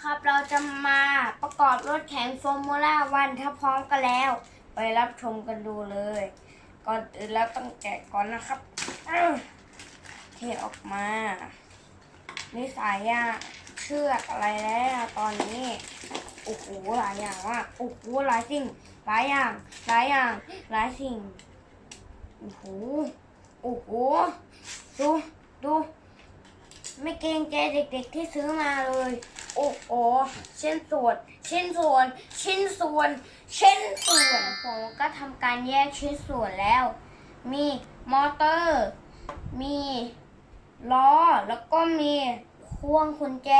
นะครับ เราจะมาประกอบรถแข่งฟอร์มูล่าวันถ้าพร้อมกันแล้ว ไปรับชมกันดูเลย ก่อนอื่นแล้วต้องแกะก่อนนะครับเทออกมา นี่สายยางเชือกอะไรแล้วตอนนี้โอ้โหหลายอย่างมากโอ้โหหลายสิ่งหลายอย่างหลายอย่างหลายสิ่งโอ้โหโอ้โหดูดูไม่เกรงใจเด็กๆที่ซื้อมาเลย โอ้โหชิ้นส่วนชิ้นส่วนชิ้นส่วนชิ้นส่วน ผมก็ทำการแยกชิ้นส่วนแล้ว มีมอเตอร์ มีล้อ แล้วก็มีพ่วงกุญแจ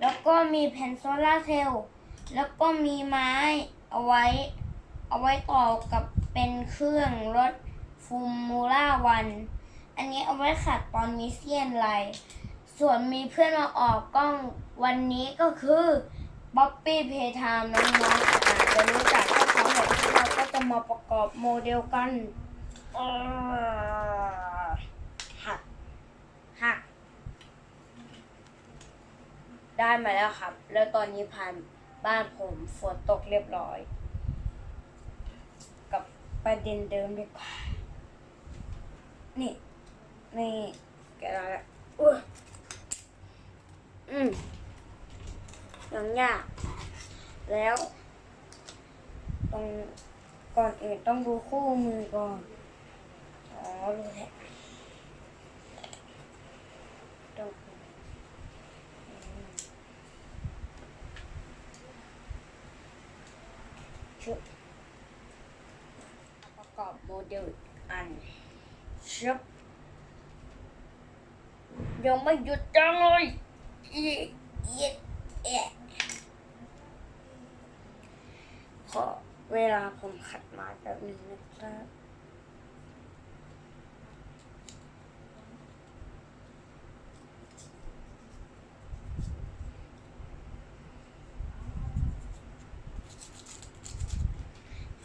แล้วก็มีแผ่นโซลาร์เซลล์ แล้วก็มีไม้เอาไว้ เอาไว้ต่อกับเป็นเครื่องรถฟูมูล่าวัน อันนี้เอาไว้ขัดตอนมีเสี้ยนไหล ส่วนมีเพื่อนมาออกกล้องวันนี้ก็คือบ๊อบบี้เพทามน้องๆอาจจะรู้จักก็เขาแบบที่เราก็จะมาประกอบโมเดลกันหักหักได้มาแล้วครับ แล้วตอนนี้ผ่านบ้านผมฝนตกเรียบร้อย กับประเด็นเดิมดีกว่า นี่ นี่แกะแล้วแหละ อุ้ยอืมยังยากแล้วตรงก่อนอื่นต้องดูคู่มือก่อน อ๋อรู้แล้วต้องอืมชุดประกอบโมเดลอีกอันชุบยังไม่หยุดจังเลยอีอีเอะ ขอเวลาผมขัดมาแบบนึงนะครับ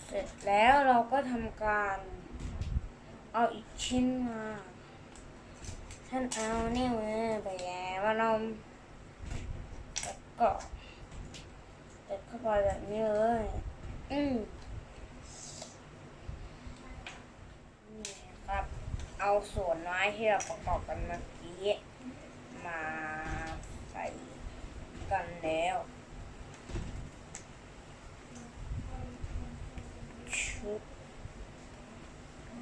เสร็จแล้วเราก็ทำการเอาอีกชิ้นมาท่านเอานี่มือไปแย่มานมแล้ว ก็เด็ดเข้าไปแบบนี้เลย อืมนี่ครับ เอาส่วนไม้ที่เราประกอบกันเมื่อกี้มาใส่กันแล้วชุบ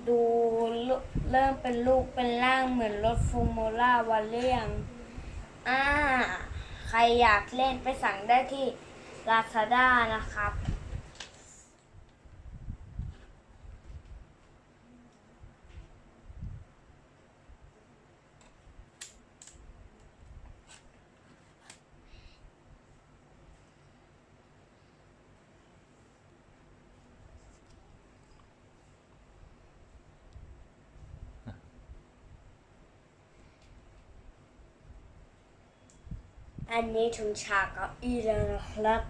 ดูลุเริ่มเป็นลูกเป็นร่างเหมือนรถฟูโมล่าวันเรียงอ่า ใครอยากเล่นไปสั่งได้ที่ Lazada นะครับ อันนี้ถึงฉากเก้าอี้แล้วนะครับ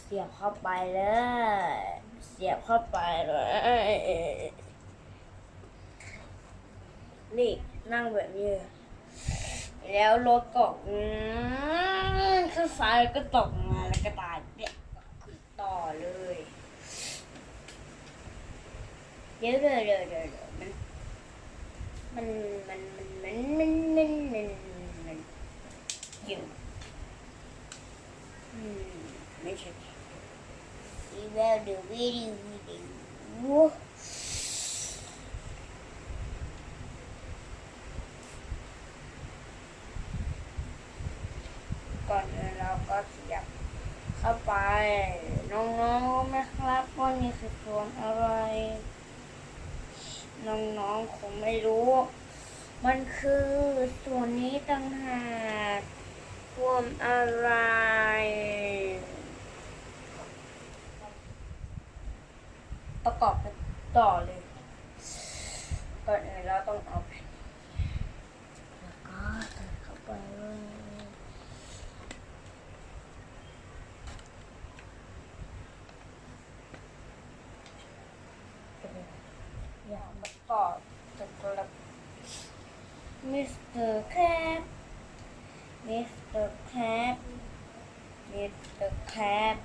เสียบเข้าไปเลย เสียบเข้าไปเลย นี่นั่งแบบนี้ แล้วรถก็อืมขึ้นฟ้าแล้วก็ตกมาแล้วก็ตายเปียกขึ้นต่อเลยเดี๋ยวเดี๋ยวเดี๋ยวเดี๋ยวเดี๋ยวมันมันมันมันมันมันมันมันมันอยู่ อืม ไม่ใช่อีเวลดูวิดีวิดีโอก่อนอื่นเราก็เสียบเข้าไป น้องๆรู้ไหมครับว่านี่คือส่วนอะไร น้องๆคงไม่รู้ มันคือส่วนนี้ต่างหากรวมอะไร ประกอบกันต่อเลยก่อนอื่นเราต้องเอาแผ่นแล้วก็ใส่เข้าไปอย่าประกอบตะกรับมิสเตอร์แคปมิสเตอร์แคป Mr. Crab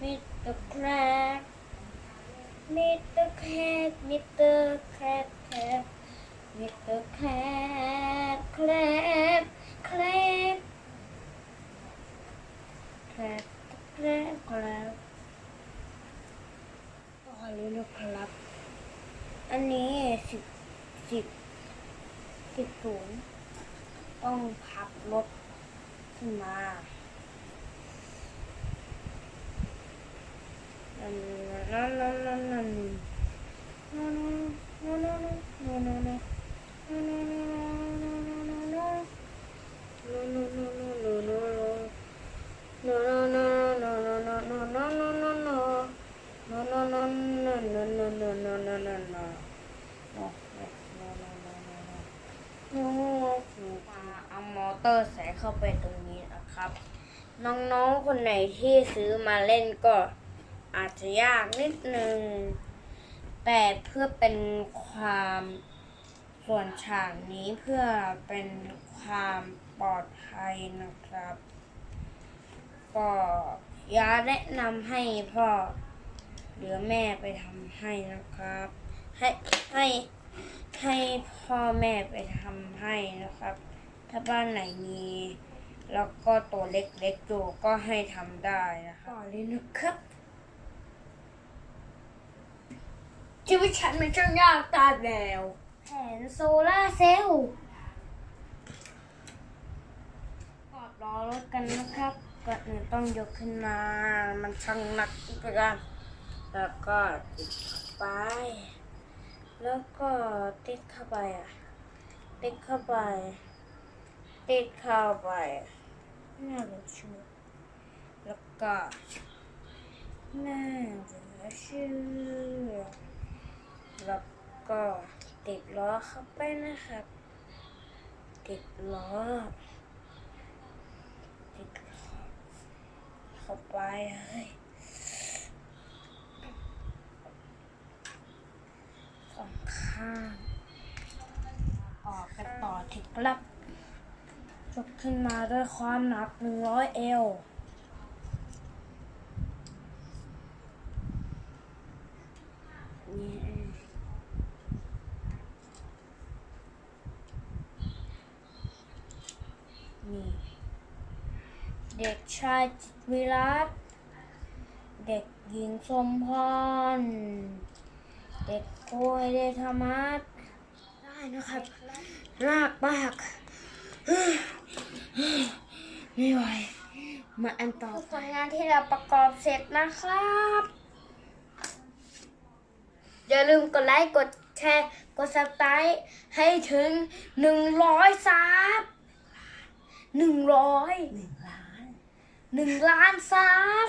Mr. Crab Mr. Crab Mr. Crab Crab Mr. Crab Crab Crab Crab Crab Crab ต่อเลยนะครับ อันนี้สิบสิบสิบศูนย์ต้องพับรถขึ้นมา นั่นนั่นนั่นนั่นนั่นนั่นนั่นนั่นนั่นนั่นนั่นนั่นเตอร์ใส่เข้าไปตรงนี้นะครับ น้องๆ คนไหนที่ซื้อมาเล่นก็ อาจจะยากนิดนึง แต่เพื่อเป็นความส่วนฉากนี้เพื่อเป็นความปลอดภัยนะครับ ก็อยาแนะนำให้พ่อหรือแม่ไปทำให้นะครับ ให้ให้ให้พ่อแม่ไปทำให้นะครับ ถ้าบ้านไหนมีแล้วก็ตัวเล็กๆอยู่ก็ให้ทำได้นะครับต่อเลยนะครับ ชีวิตฉันมันช่างยากตาแล้วแผนโซล่าร์เซลล์กอดล้อรถกันนะครับก่อนอื่นต้องยกขึ้นมา มันช่างหนักเกินแล้วก็ติดเข้าไป แล้วก็ติดเข้าไปอะ ติดเข้าไป ติดเข้าไปน่าเหลือเชื่อแล้วก็น่าเหลือเชื่อ แล้วก็ติดล้อเข้าไปนะครับ ติดล้อติดเข้าไปเฮ้ยสองข้างออกกันต่อที่กลับยกขึ้นมาด้วยความหนัก100เอล นี่นี่ เด็กชายจิตรวิรัตเด็กหญิงสมพร เด็กโกยเดธรรมัสได้นะครับรากมากไม่ไหวมาอันต่อผลงานที่เราประกอบเสร็จนะครับ อย่าลืมกดไลค์ กดแชร์ กด subscribe ให้ถึงหนึ่งร้อยซับหนึ่งร้อยหนึ่งล้าน หนึ่งล้านซับ